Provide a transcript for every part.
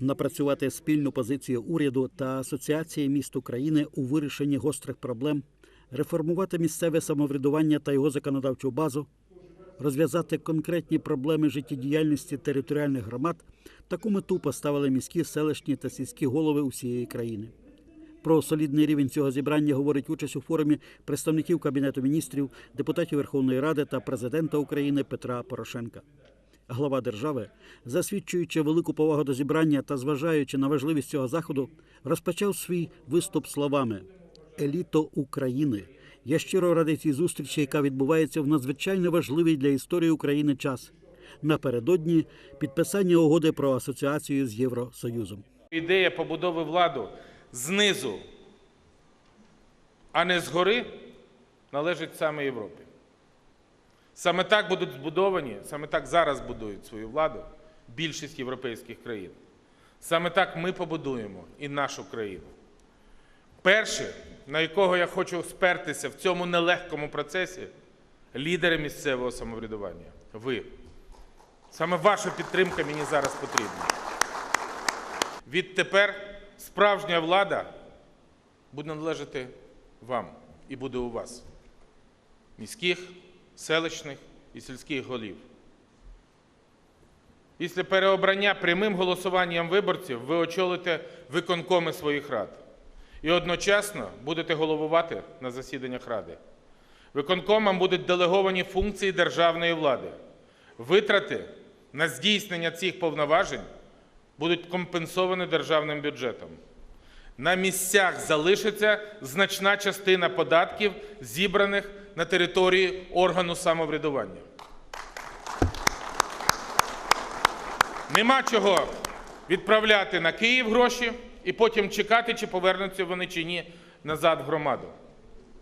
напрацювати спільну позицію уряду та асоціації міст України у вирішенні гострих проблем, реформувати місцеве самоврядування та його законодавчу базу, розв'язати конкретні проблеми життєдіяльності територіальних громад. Таку мету поставили міські, селищні та сільські голови усієї країни. Про солідний рівень цього зібрання говорить участь у форумі представників Кабінету міністрів, депутатів Верховної Ради та президента України Петра Порошенка. Глава держави, засвідчуючи велику повагу до зібрання та зважаючи на важливість цього заходу, розпочав свій виступ словами Еліто України. Я щиро радий цій зустрічі, яка відбувається в надзвичайно важливий для історії України час. Напередодні підписання угоди про асоціацію з Євросоюзом. Ідея побудови владу знизу, а не згори, належить саме Європі. Саме так будуть збудовані, саме так зараз будують свою владу більшість європейських країн. Саме так ми побудуємо і нашу країну. Перший, на якого я хочу спертися в цьому нелегкому процесі, лідери місцевого самоврядування. Ви. Саме ваша підтримка мені зараз потрібна. Відтепер справжня влада буде належати вам і буде у вас, міських, селищних і сільських голів. Після переобрання прямим голосуванням виборців ви очолите виконкоми своїх рад і одночасно будете головувати на засіданнях ради. Виконкомам будуть делеговані функції державної влади. Витрати на здійснення цих повноважень будуть компенсовані державним бюджетом. На місцях залишиться значна частина податків, зібраних на території органу самоврядування. Нема чого відправляти на Київ гроші і потім чекати, чи повернуться вони чи ні назад в громаду.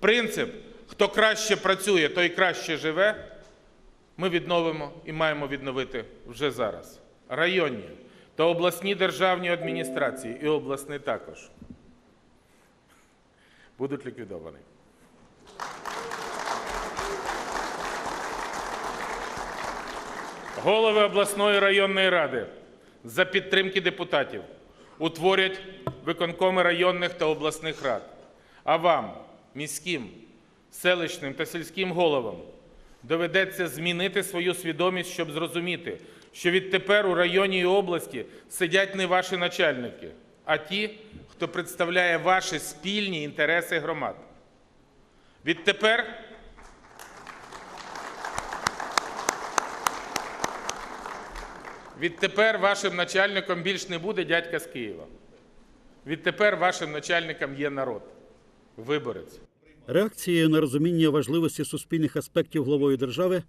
Принцип, хто краще працює, той краще живе, ми відновимо і маємо відновити вже зараз. Районні та обласні державні адміністрації і обласні також будуть ліквідовані. Голови обласної районної ради за підтримки депутатів утворять виконкоми районних та обласних рад. А вам, міським, селищним та сільським головам, доведеться змінити свою свідомість, щоб зрозуміти, що відтепер у районі і області сидять не ваші начальники, а ті, хто представляє ваші спільні інтереси громад. Відтепер Відтепер вашим начальником більш не буде дядька з Києва. Відтепер вашим начальником є народ, виборець. Реакцією на розуміння важливості суспільних аспектів главою держави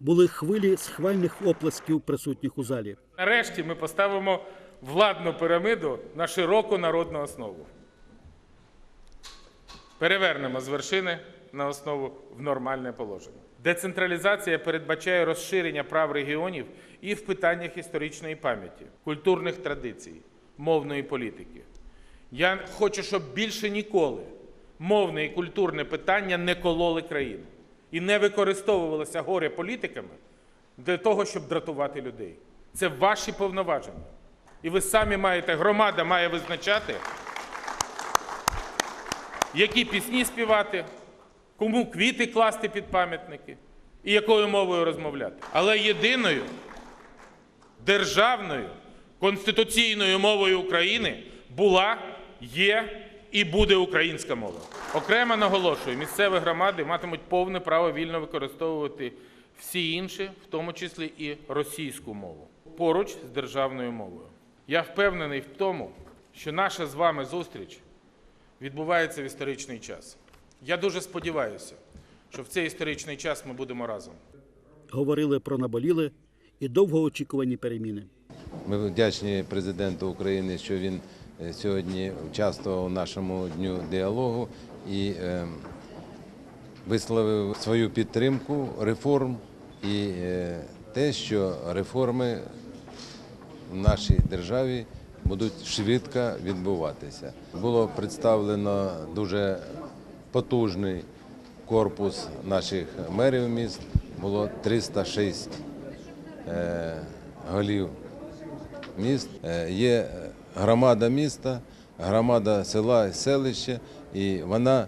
були хвилі схвальних оплесків присутніх у залі. Нарешті ми поставимо владну піраміду на широку народну основу. Перевернемо з вершини на основу в нормальне положення. Децентралізація передбачає розширення прав регіонів і в питаннях історичної пам'яті, культурних традицій, мовної політики. Я хочу, щоб більше ніколи мовне і культурне питання не кололи країну і не використовувалося горе політиками для того, щоб дратувати людей. Це ваші повноваження. І ви самі маєте, громада має визначати, які пісні співати, кому квіти класти під пам'ятники і якою мовою розмовляти. Але єдиною державною конституційною мовою України була, є і буде українська мова. Окремо наголошую, місцеві громади матимуть повне право вільно використовувати всі інші, в тому числі і російську мову, поруч з державною мовою. Я впевнений в тому, що наша з вами зустріч відбувається в історичний час. Я дуже сподіваюся, що в цей історичний час ми будемо разом. Говорили про наболіли і довгоочікувані переміни. Ми вдячні президенту України, що він е, сьогодні участвував у нашому дню діалогу і е, висловив свою підтримку реформ і е, те, що реформи в нашій державі будуть швидко відбуватися. Було представлено дуже потужний корпус наших мерів міст. Було 306 е, голів міст. Е, Є громада міста, громада села, селища, і вона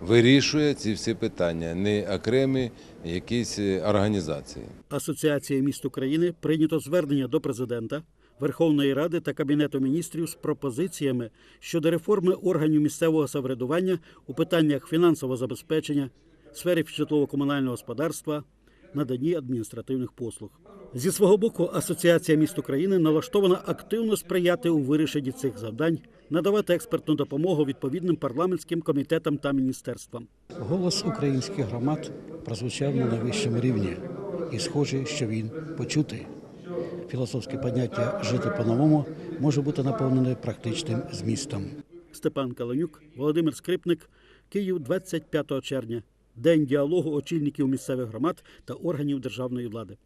вирішує ці всі питання, не окремі якісь е, організації. Асоціація міст України прийнято звернення до президента, Верховної Ради та Кабінету міністрів з пропозиціями щодо реформи органів місцевого самоврядування у питаннях фінансового забезпечення, сфері житлово-комунального господарства, наданні адміністративних послуг. Зі свого боку, Асоціація міст України налаштована активно сприяти у вирішенні цих завдань, надавати експертну допомогу відповідним парламентським комітетам та міністерствам. Голос українських громад прозвучав на найвищому рівні, і схоже, що він почутий. Філософське поняття жити по-новому може бути наповнене практичним змістом. Степан Каланюк, Володимир Скрипник, Київ, 25 червня. День діалогу очільників місцевих громад та органів державної влади.